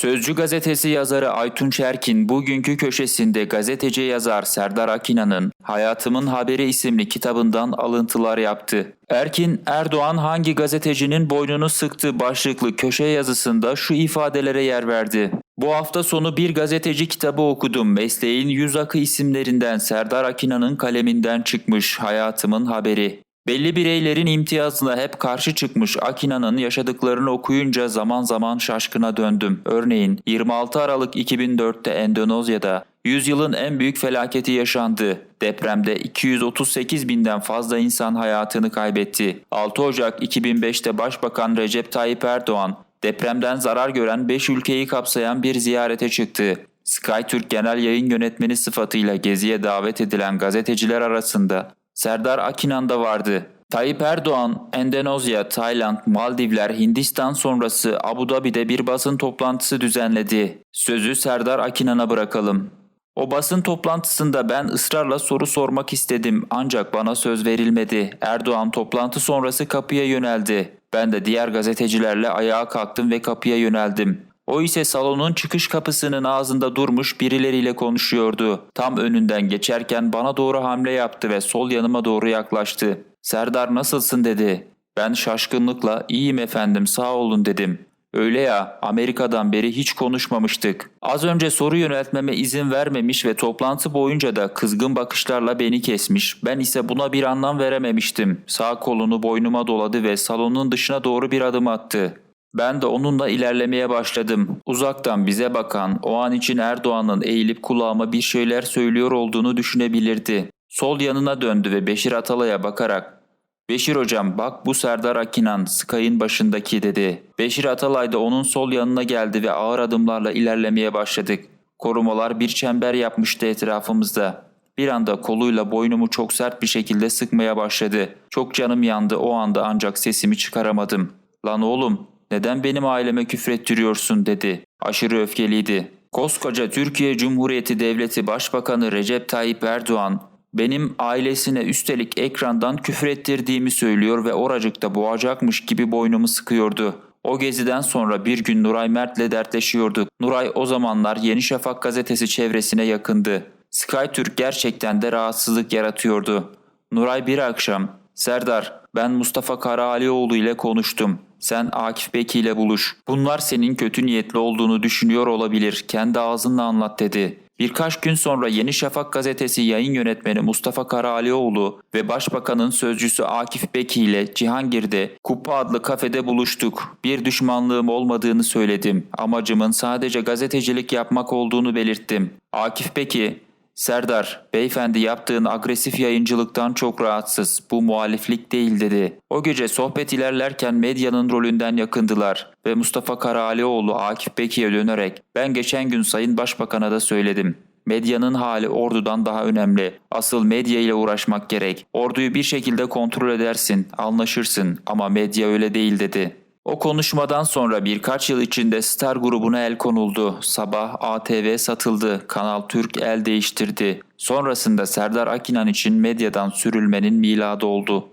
Sözcü gazetesi yazarı Aytunç Erkin bugünkü köşesinde gazeteci yazar Serdar Akina'nın Hayatımın Haberi isimli kitabından alıntılar yaptı. Erkin, Erdoğan hangi gazetecinin boynunu sıktı başlıklı köşe yazısında şu ifadelere yer verdi. Bu hafta sonu bir gazeteci kitabı okudum. Mesleğin yüz akı isimlerinden Serdar Akina'nın kaleminden çıkmış Hayatımın Haberi. Belli bireylerin imtiyazına hep karşı çıkmış Akina'nın yaşadıklarını okuyunca zaman zaman şaşkına döndüm. Örneğin 26 Aralık 2004'te Endonezya'da yüzyılın en büyük felaketi yaşandı. Depremde 238 binden fazla insan hayatını kaybetti. 6 Ocak 2005'te Başbakan Recep Tayyip Erdoğan depremden zarar gören 5 ülkeyi kapsayan bir ziyarete çıktı. SkyTürk Genel Yayın Yönetmeni sıfatıyla geziye davet edilen gazeteciler arasında Serdar Akinan da vardı. Tayyip Erdoğan, Endonezya, Tayland, Maldivler, Hindistan sonrası Abu Dhabi'de bir basın toplantısı düzenledi. Sözü Serdar Akinan'a bırakalım. O basın toplantısında ben ısrarla soru sormak istedim ancak bana söz verilmedi. Erdoğan toplantı sonrası kapıya yöneldi. Ben de diğer gazetecilerle ayağa kalktım ve kapıya yöneldim. O ise salonun çıkış kapısının ağzında durmuş birileriyle konuşuyordu. Tam önünden geçerken bana doğru hamle yaptı ve sol yanıma doğru yaklaştı. Serdar nasılsın dedi. Ben şaşkınlıkla iyiyim efendim sağ olun dedim. Öyle ya Amerika'dan beri hiç konuşmamıştık. Az önce soru yöneltmeme izin vermemiş ve toplantı boyunca da kızgın bakışlarla beni kesmiş. Ben ise buna bir anlam verememiştim. Sağ kolunu boynuma doladı ve salonun dışına doğru bir adım attı. Ben de onunla ilerlemeye başladım. Uzaktan bize bakan, o an için Erdoğan'ın eğilip kulağıma bir şeyler söylüyor olduğunu düşünebilirdi. Sol yanına döndü ve Beşir Atalay'a bakarak Beşir hocam bak bu Serdar Akinan Sky'ın başındaki dedi. Beşir Atalay da onun sol yanına geldi ve ağır adımlarla ilerlemeye başladık. Korumalar bir çember yapmıştı etrafımızda. Bir anda koluyla boynumu çok sert bir şekilde sıkmaya başladı. Çok canım yandı o anda ancak sesimi çıkaramadım. Lan oğlum neden benim aileme küfrettiriyorsun dedi. Aşırı öfkeliydi. Koskoca Türkiye Cumhuriyeti Devleti Başbakanı Recep Tayyip Erdoğan benim ailesine üstelik ekrandan küfür ettirdiğimi söylüyor ve oracıkta boğacakmış gibi boynumu sıkıyordu. O geziden sonra bir gün Nuray Mert'le dertleşiyorduk. Nuray o zamanlar Yeni Şafak gazetesi çevresine yakındı. SkyTürk gerçekten de rahatsızlık yaratıyordu. Nuray bir akşam, Serdar ben Mustafa Karahalioğlu ile konuştum. Sen Akif Beki ile buluş. Bunlar senin kötü niyetli olduğunu düşünüyor olabilir. Kendi ağzınla anlat dedi. Birkaç gün sonra Yeni Şafak gazetesi yayın yönetmeni Mustafa Karaalioğlu ve Başbakanın sözcüsü Akif Beki ile Cihangir'de Kupa adlı kafede buluştuk. Bir düşmanlığım olmadığını söyledim. Amacımın sadece gazetecilik yapmak olduğunu belirttim. Akif Beki, Serdar, beyefendi yaptığın agresif yayıncılıktan çok rahatsız. Bu muhaliflik değil dedi. O gece sohbet ilerlerken medyanın rolünden yakındılar ve Mustafa Karaalioğlu Akif Beki'ye dönerek ben geçen gün Sayın Başbakan'a da söyledim. Medyanın hali ordudan daha önemli. Asıl medya ile uğraşmak gerek. Orduyu bir şekilde kontrol edersin, anlaşırsın ama medya öyle değil dedi. O konuşmadan sonra birkaç yıl içinde Star grubuna el konuldu. Sabah ATV satıldı. Kanal Türk el değiştirdi. Sonrasında Serdar Akinan için medyadan sürülmenin miladı oldu.